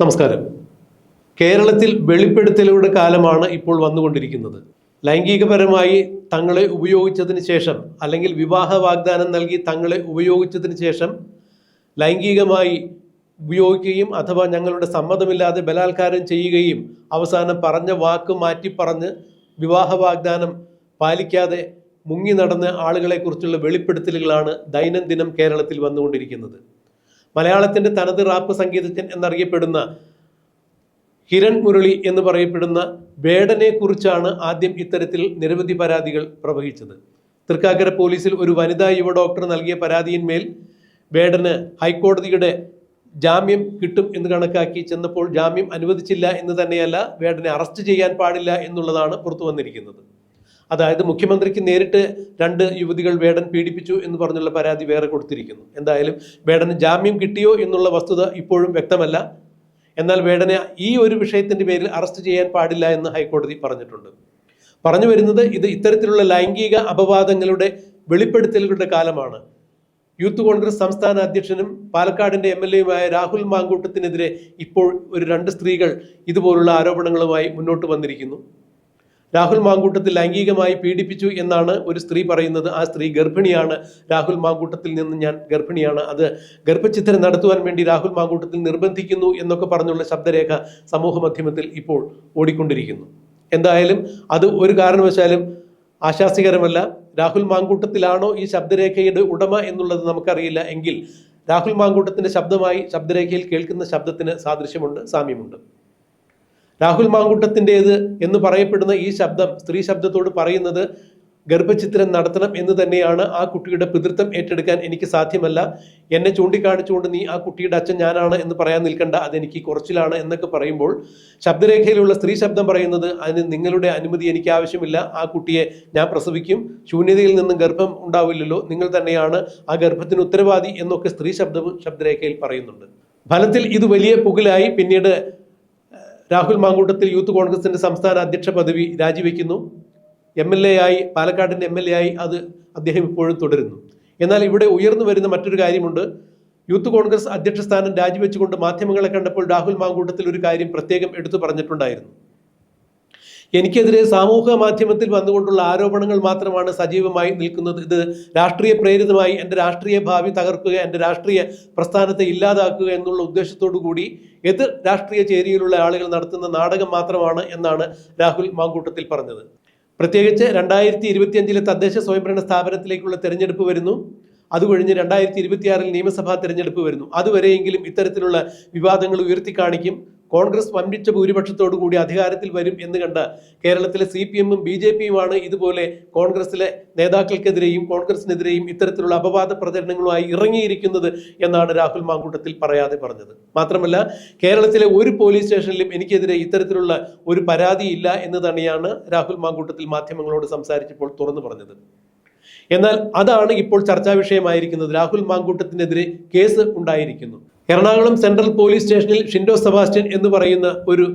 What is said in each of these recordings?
നമസ്കാരം. കേരളത്തിൽ വെളിപ്പെടുത്തലുകളുടെ കാലമാണ് ഇപ്പോൾ വന്നുകൊണ്ടിരിക്കുന്നത്. ലൈംഗികപരമായി തങ്ങളെ ഉപയോഗിച്ചതിന് ശേഷം അല്ലെങ്കിൽ വിവാഹ വാഗ്ദാനം നൽകി തങ്ങളെ ഉപയോഗിച്ചതിന് ശേഷം ലൈംഗികമായി ഉപയോഗിക്കുകയും അഥവാ ഞങ്ങളുടെ സമ്മതമില്ലാതെ ബലാത്കാരം ചെയ്യുകയും അവസാനം പറഞ്ഞ വാക്ക് മാറ്റി പറഞ്ഞ് വിവാഹ വാഗ്ദാനം പാലിക്കാതെ മുങ്ങി നടന്ന ആളുകളെക്കുറിച്ചുള്ള വെളിപ്പെടുത്തലുകളാണ് ദൈനംദിനം കേരളത്തിൽ വന്നുകൊണ്ടിരിക്കുന്നത്. മലയാളത്തിന്റെ തനത് റാപ്പ് സംഗീതജ്ഞൻ എന്നറിയപ്പെടുന്ന ഹിരൺ മുരളി എന്ന് പറയപ്പെടുന്ന വേടനെ കുറിച്ചാണ് ആദ്യം ഇത്തരത്തിൽ നിരവധി പരാതികൾ പ്രവഹിച്ചത്. തൃക്കാക്കര പോലീസിൽ ഒരു വനിതാ യുവ ഡോക്ടർ നൽകിയ പരാതിയിന്മേൽ വേടന് ഹൈക്കോടതിയുടെ ജാമ്യം കിട്ടും എന്ന് കണക്കാക്കി ചെന്നപ്പോൾ ജാമ്യം അനുവദിച്ചില്ല എന്ന് തന്നെയല്ല വേടനെ അറസ്റ്റ് ചെയ്യാൻ പാടില്ല എന്നുള്ളതാണ് പുറത്തു വന്നിരിക്കുന്നത്. അതായത് മുഖ്യമന്ത്രിക്ക് നേരിട്ട് രണ്ട് യുവതികൾ വേടൻ പീഡിപ്പിച്ചു എന്ന് പറഞ്ഞുള്ള പരാതി വേറെ കൊടുത്തിരിക്കുന്നു. എന്തായാലും വേടന് ജാമ്യം കിട്ടിയോ എന്നുള്ള വസ്തുത ഇപ്പോഴും വ്യക്തമല്ല. എന്നാൽ വേടനെ ഈ ഒരു വിഷയത്തിന്റെ പേരിൽ അറസ്റ്റ് ചെയ്യാൻ പാടില്ല എന്ന് ഹൈക്കോടതി പറഞ്ഞിട്ടുണ്ട്. പറഞ്ഞു വരുന്നത് ഇത് ഇത്തരത്തിലുള്ള ലൈംഗിക അപവാദങ്ങളുടെ വെളിപ്പെടുത്തലുകളുടെ കാലമാണ്. യൂത്ത് കോൺഗ്രസ് സംസ്ഥാന അധ്യക്ഷനും പാലക്കാടിന്റെ എം എൽ എയുമായ രാഹുൽ മാങ്കൂട്ടത്തിനെതിരെ ഇപ്പോൾ ഒരു രണ്ട് സ്ത്രീകൾ ഇതുപോലുള്ള ആരോപണങ്ങളുമായി മുന്നോട്ട് വന്നിരിക്കുന്നു. രാഹുൽ മാങ്കൂട്ടത്തിൽ ലൈംഗികമായി പീഡിപ്പിച്ചു എന്നാണ് ഒരു സ്ത്രീ പറയുന്നത്. ആ സ്ത്രീ ഗർഭിണിയാണ്. രാഹുൽ മാങ്കൂട്ടത്തിൽ നിന്ന് ഞാൻ ഗർഭിണിയാണ്. അത് ഗർഭചിത്രം നടത്തുവാൻ വേണ്ടി രാഹുൽ മാങ്കൂട്ടത്തിൽ നിർബന്ധിക്കുന്നു എന്നൊക്കെ പറഞ്ഞുള്ള ശബ്ദരേഖ സമൂഹ മാധ്യമത്തിൽ ഇപ്പോൾ ഓടിക്കൊണ്ടിരിക്കുന്നു. എന്തായാലും അത് ഒരു കാരണവശാലും ആശാസ്യകരമല്ല രാഹുൽ മാങ്കൂട്ടത്തിലാണോ ഈ ശബ്ദരേഖയുടെ ഉടമ എന്നുള്ളത് നമുക്കറിയില്ല. എങ്കിൽ രാഹുൽ മാങ്കൂട്ടത്തിന്റെ ശബ്ദമായി ശബ്ദരേഖയിൽ കേൾക്കുന്ന ശബ്ദത്തിന് സാദൃശ്യമുണ്ട് സാമ്യമുണ്ട്. രാഹുൽ മാങ്കുട്ടത്തിന്റെത് എന്ന് പറയപ്പെടുന്ന ഈ ശബ്ദം സ്ത്രീ ശബ്ദത്തോട് പറയുന്നത് ഗർഭചിത്രം നടത്തണം എന്ന് തന്നെയാണ് ആ കുട്ടിയുടെ പിതൃത്വം ഏറ്റെടുക്കാൻ എനിക്ക് സാധ്യമല്ല. എന്നെ ചൂണ്ടിക്കാണിച്ചുകൊണ്ട് നീ ആ കുട്ടിയുടെ അച്ഛൻ ഞാനാണ് എന്ന് പറയാൻ നിൽക്കണ്ട അതെനിക്ക് കുറച്ചിലാണ് എന്നൊക്കെ പറയുമ്പോൾ ശബ്ദരേഖയിലുള്ള സ്ത്രീ ശബ്ദം പറയുന്നത് അതിന് നിങ്ങളുടെ അനുമതി എനിക്ക് ആവശ്യമില്ല. ആ കുട്ടിയെ ഞാൻ പ്രസവിക്കും. ശൂന്യതയിൽ നിന്നും ഗർഭം ഉണ്ടാവില്ലല്ലോ. നിങ്ങൾ തന്നെയാണ് ആ ഗർഭത്തിന് ഉത്തരവാദി എന്നൊക്കെ സ്ത്രീ ശബ്ദവും ശബ്ദരേഖയിൽ പറയുന്നുണ്ട്. ഫലത്തിൽ ഇത് വലിയ പുകലായി പിന്നീട് രാഹുൽ മാങ്കൂട്ടത്തിൽ യൂത്ത് കോൺഗ്രസിന്റെ സംസ്ഥാന അധ്യക്ഷ പദവി രാജിവെക്കുന്നു. എം എൽ എ ആയി പാലക്കാടിന്റെ എം എൽ എ ആയി അത് അദ്ദേഹം ഇപ്പോഴും തുടരുന്നു. എന്നാൽ ഇവിടെ ഉയർന്നു വരുന്ന മറ്റൊരു കാര്യമുണ്ട്. യൂത്ത് കോൺഗ്രസ് അധ്യക്ഷ സ്ഥാനം രാജിവെച്ചുകൊണ്ട് മാധ്യമങ്ങളെ കണ്ടപ്പോൾ രാഹുൽ മാങ്കൂട്ടത്തിൽ ഒരു കാര്യം പ്രത്യേകം എടുത്തു പറഞ്ഞിട്ടുണ്ടായിരുന്നു. എനിക്കെതിരെ സാമൂഹ്യ മാധ്യമത്തിൽ വന്നുകൊണ്ടുള്ള ആരോപണങ്ങൾ മാത്രമാണ് സജീവമായി നിൽക്കുന്നത്. ഇത് രാഷ്ട്രീയ പ്രേരിതമായി എന്റെ രാഷ്ട്രീയ ഭാവി തകർക്കുക എന്റെ രാഷ്ട്രീയ പ്രസ്ഥാനത്തെ ഇല്ലാതാക്കുക എന്നുള്ള ഉദ്ദേശത്തോടു കൂടി എതിർ രാഷ്ട്രീയ ചേരിയിലുള്ള ആളുകൾ നടത്തുന്ന നാടകം മാത്രമാണ് എന്നാണ് രാഹുൽ മാങ്കൂട്ടത്തിൽ പറഞ്ഞത്. പ്രത്യേകിച്ച് രണ്ടായിരത്തി ഇരുപത്തിയഞ്ചിലെ തദ്ദേശ സ്വയംഭരണ സ്ഥാപനത്തിലേക്കുള്ള തെരഞ്ഞെടുപ്പ് വരുന്നു. അത് കഴിഞ്ഞ് രണ്ടായിരത്തി ഇരുപത്തിയാറിൽ നിയമസഭാ തെരഞ്ഞെടുപ്പ് വരുന്നു. അതുവരെയെങ്കിലും ഇത്തരത്തിലുള്ള വിവാദങ്ങൾ ഉയർത്തി കാണിക്കും കോൺഗ്രസ് വമ്പിച്ച ഭൂരിപക്ഷത്തോടു കൂടി അധികാരത്തിൽ വരും എന്ന് കണ്ട കേരളത്തിലെ സി പി എമ്മും ബി ജെ പിയുമാണ് ഇതുപോലെ കോൺഗ്രസിലെ നേതാക്കൾക്കെതിരെയും കോൺഗ്രസിനെതിരെയും ഇത്തരത്തിലുള്ള അപവാദ പ്രചരണങ്ങളുമായി ഇറങ്ങിയിരിക്കുന്നത് എന്നാണ് രാഹുൽ മാങ്കൂട്ടത്തിൽ പറയാതെ പറഞ്ഞത്. മാത്രമല്ല കേരളത്തിലെ ഒരു പോലീസ് സ്റ്റേഷനിലും എനിക്കെതിരെ ഇത്തരത്തിലുള്ള ഒരു പരാതിയില്ല എന്ന് തന്നെയാണ് രാഹുൽ മാങ്കൂട്ടത്തിൽ മാധ്യമങ്ങളോട് സംസാരിച്ചപ്പോൾ തുറന്നു പറഞ്ഞത്. എന്നാൽ അതാണ് ഇപ്പോൾ ചർച്ചാ വിഷയമായിരിക്കുന്നത്. രാഹുൽ മാങ്കൂട്ടത്തിനെതിരെ കേസ് ഉണ്ടായിരിക്കുന്നു. എറണാകുളം സെൻട്രൽ പോലീസ് സ്റ്റേഷനിൽ ഷിൻഡോ സെബാസ്റ്റ്യൻ എന്ന് പറയുന്ന ഒരു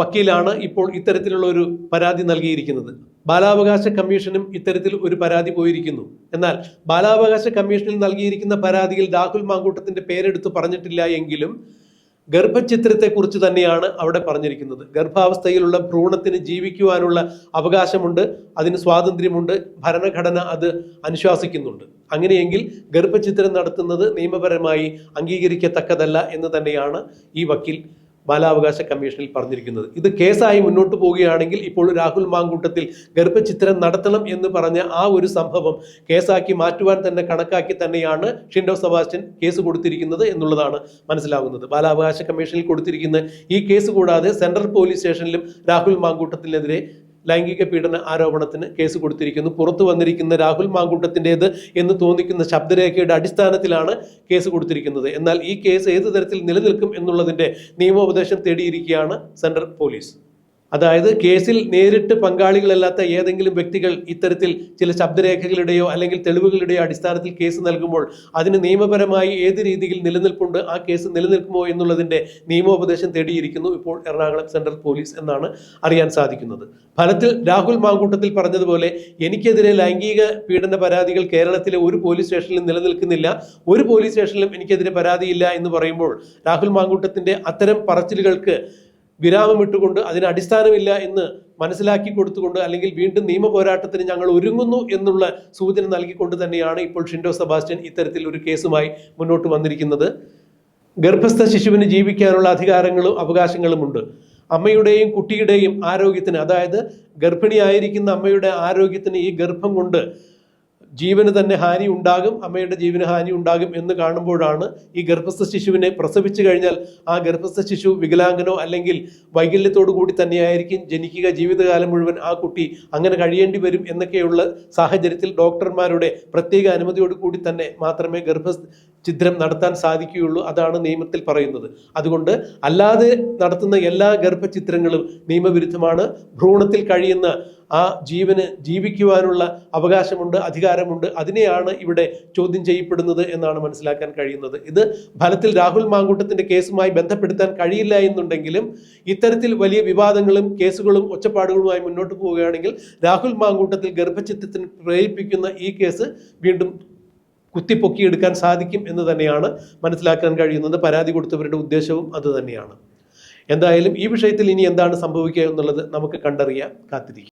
വക്കീലാണ് ഇപ്പോൾ ഇത്തരത്തിലുള്ള ഒരു പരാതി നൽകിയിരിക്കുന്നത്. ബാലാവകാശ കമ്മീഷനും ഇത്തരത്തിൽ ഒരു പരാതി പോയിരിക്കുന്നു. എന്നാൽ ബാലാവകാശ കമ്മീഷനിൽ നൽകിയിരിക്കുന്ന പരാതിയിൽ രാഹുൽ മാങ്കൂട്ടത്തിന്റെ പേരെടുത്ത് പറഞ്ഞിട്ടില്ല എങ്കിലും ഗർഭചിത്രത്തെക്കുറിച്ച് തന്നെയാണ് അവിടെ പറഞ്ഞിരിക്കുന്നത്. ഗർഭാവസ്ഥയിലുള്ള ഭ്രൂണത്തിന് ജീവിക്കുവാനുള്ള അവകാശമുണ്ട് അതിന് സ്വാതന്ത്ര്യമുണ്ട് ഭരണഘടന അത് അനുശാസിക്കുന്നുണ്ട്. അങ്ങനെയെങ്കിൽ ഗർഭചിത്രം നടത്തുന്നത് നിയമപരമായി അംഗീകരിക്കത്തക്കതല്ല എന്ന് തന്നെയാണ് ഈ വക്കീൽ ബാലാവകാശ കമ്മീഷനിൽ പറഞ്ഞിരിക്കുന്നത്. ഇത് കേസായി മുന്നോട്ട് പോവുകയാണെങ്കിൽ ഇപ്പോൾ രാഹുൽ മാങ്കൂട്ടത്തിൽ ഗർഭചിത്രം നടത്തണം എന്ന് പറഞ്ഞ ആ ഒരു സംഭവം കേസാക്കി മാറ്റുവാൻ തന്നെ കണക്കാക്കി തന്നെയാണ് ഷിൻഡോ സെബാസ്റ്റ്യൻ കേസ് കൊടുത്തിരിക്കുന്നത് എന്നുള്ളതാണ് മനസ്സിലാകുന്നത് ബാലാവകാശ കമ്മീഷനിൽ കൊടുത്തിരിക്കുന്ന ഈ കേസ് കൂടാതെ സെൻട്രൽ പോലീസ് സ്റ്റേഷനിലും രാഹുൽ മാങ്കൂട്ടത്തിനെതിരെ ലൈംഗിക പീഡന ആരോപണത്തിന് കേസ് കൊടുത്തിരിക്കുന്നു. പുറത്തു വന്നിരിക്കുന്ന രാഹുൽ മാങ്കൂട്ടത്തിന്റെത് എന്ന് തോന്നിക്കുന്ന ശബ്ദരേഖയുടെ അടിസ്ഥാനത്തിലാണ് കേസ് കൊടുത്തിരിക്കുന്നത്. എന്നാൽ ഈ കേസ് ഏത് തരത്തിൽ നിലനിൽക്കും എന്നുള്ളതിന്റെ നിയമോപദേശം തേടിയിരിക്കുകയാണ് സെൻട്രൽ പോലീസ്. അതായത് കേസിൽ നേരിട്ട് പങ്കാളികളല്ലാത്ത ഏതെങ്കിലും വ്യക്തികൾ ഇത്തരത്തിൽ ചില ശബ്ദരേഖകളുടെയോ അല്ലെങ്കിൽ തെളിവുകളുടെയോ അടിസ്ഥാനത്തിൽ കേസ് നൽകുമ്പോൾ അതിന് നിയമപരമായി ഏത് രീതിയിൽ നിലനിൽപ്പുണ്ട് ആ കേസ് നിലനിൽക്കുമോ എന്നുള്ളതിന്റെ നിയമോപദേശം തേടിയിരിക്കുന്നു ഇപ്പോൾ എറണാകുളം സെൻട്രൽ പോലീസ് എന്നാണ് അറിയാൻ സാധിക്കുന്നത്. ഫലത്തിൽ രാഹുൽ മാങ്കൂട്ടത്തിൽ പറഞ്ഞതുപോലെ എനിക്കെതിരെ ലൈംഗിക പീഡന പരാതികൾ കേരളത്തിലെ ഒരു പോലീസ് സ്റ്റേഷനിലും നിലനിൽക്കുന്നില്ല. ഒരു പോലീസ് സ്റ്റേഷനിലും എനിക്കെതിരെ പരാതിയില്ല എന്ന് പറയുമ്പോൾ രാഹുൽ മാങ്കൂട്ടത്തിന്റെ അത്തരം പറച്ചിലുകൾക്ക് വിരാമമിട്ടുകൊണ്ട് അതിന് അടിസ്ഥാനമില്ല എന്ന് മനസ്സിലാക്കി കൊടുത്തുകൊണ്ട് അല്ലെങ്കിൽ വീണ്ടും നിയമ പോരാട്ടത്തിന് ഞങ്ങൾ ഒരുങ്ങുന്നു എന്നുള്ള സൂചന നൽകിക്കൊണ്ട് തന്നെയാണ് ഇപ്പോൾ ഷിൻഡോ സെബാസ്റ്റ്യൻ ഇത്തരത്തിൽ ഒരു കേസുമായി മുന്നോട്ട് വന്നിരിക്കുന്നത്. ഗർഭസ്ഥ ശിശുവിന് ജീവിക്കാനുള്ള അധികാരങ്ങളും അവകാശങ്ങളുമുണ്ട് അമ്മയുടെയും കുട്ടിയുടെയും ആരോഗ്യത്തിന് അതായത് ഗർഭിണിയായിരിക്കുന്ന അമ്മയുടെ ആരോഗ്യത്തിന് ഈ ഗർഭം കൊണ്ട് ജീവന് തന്നെ ഹാനി ഉണ്ടാകും അമ്മയുടെ ജീവന് ഹാനി ഉണ്ടാകും എന്ന് കാണുമ്പോഴാണ് ഈ ഗർഭസ്ഥ ശിശുവിനെ പ്രസവിച്ചു കഴിഞ്ഞാൽ ആ ഗർഭസ്ഥ ശിശു വികലാംഗനോ അല്ലെങ്കിൽ വൈകല്യത്തോടു കൂടി തന്നെയായിരിക്കും ജനിക്കുക. ജീവിതകാലം മുഴുവൻ ആ കുട്ടി അങ്ങനെ കഴിയേണ്ടി വരും എന്നൊക്കെയുള്ള സാഹചര്യത്തിൽ ഡോക്ടർമാരുടെ പ്രത്യേക അനുമതിയോട് കൂടി തന്നെ മാത്രമേ ഗർഭ ചിത്രം നടത്താൻ സാധിക്കുകയുള്ളൂ അതാണ് നിയമത്തിൽ പറയുന്നത്. അതുകൊണ്ട് അല്ലാതെ നടത്തുന്ന എല്ലാ ഗർഭചിത്രങ്ങളും നിയമവിരുദ്ധമാണ്. ഭ്രൂണത്തിൽ കഴിയുന്ന ആ ജീവന് ജീവിക്കുവാനുള്ള അവകാശമുണ്ട് അധികാരമുണ്ട്. അതിനെയാണ് ഇവിടെ ചോദ്യം ചെയ്യപ്പെടുന്നത് എന്നാണ് മനസ്സിലാക്കാൻ കഴിയുന്നത്. ഇത് ഫലത്തിൽ രാഹുൽ മാങ്കൂട്ടത്തിന്റെ കേസുമായി ബന്ധപ്പെടുത്താൻ കഴിയില്ല എന്നുണ്ടെങ്കിലും ഇത്തരത്തിൽ വലിയ വിവാദങ്ങളും കേസുകളും ഒച്ചപ്പാടുകളുമായി മുന്നോട്ട് പോവുകയാണെങ്കിൽ രാഹുൽ മാങ്കൂട്ടത്തിൽ ഗർഭചിത്രത്തിന് പ്രേരിപ്പിക്കുന്ന ഈ കേസ് വീണ്ടും കുത്തിപ്പൊക്കിയെടുക്കാൻ സാധിക്കും എന്ന് തന്നെയാണ് മനസ്സിലാക്കാൻ കഴിയുന്നത്. പരാതി കൊടുത്തവരുടെ ഉദ്ദേശവും അത് തന്നെയാണ്. എന്തായാലും ഈ വിഷയത്തിൽ ഇനി എന്താണ് സംഭവിക്കുക എന്നുള്ളത് നമുക്ക് കണ്ടറിയാൻ കാത്തിരിക്കും.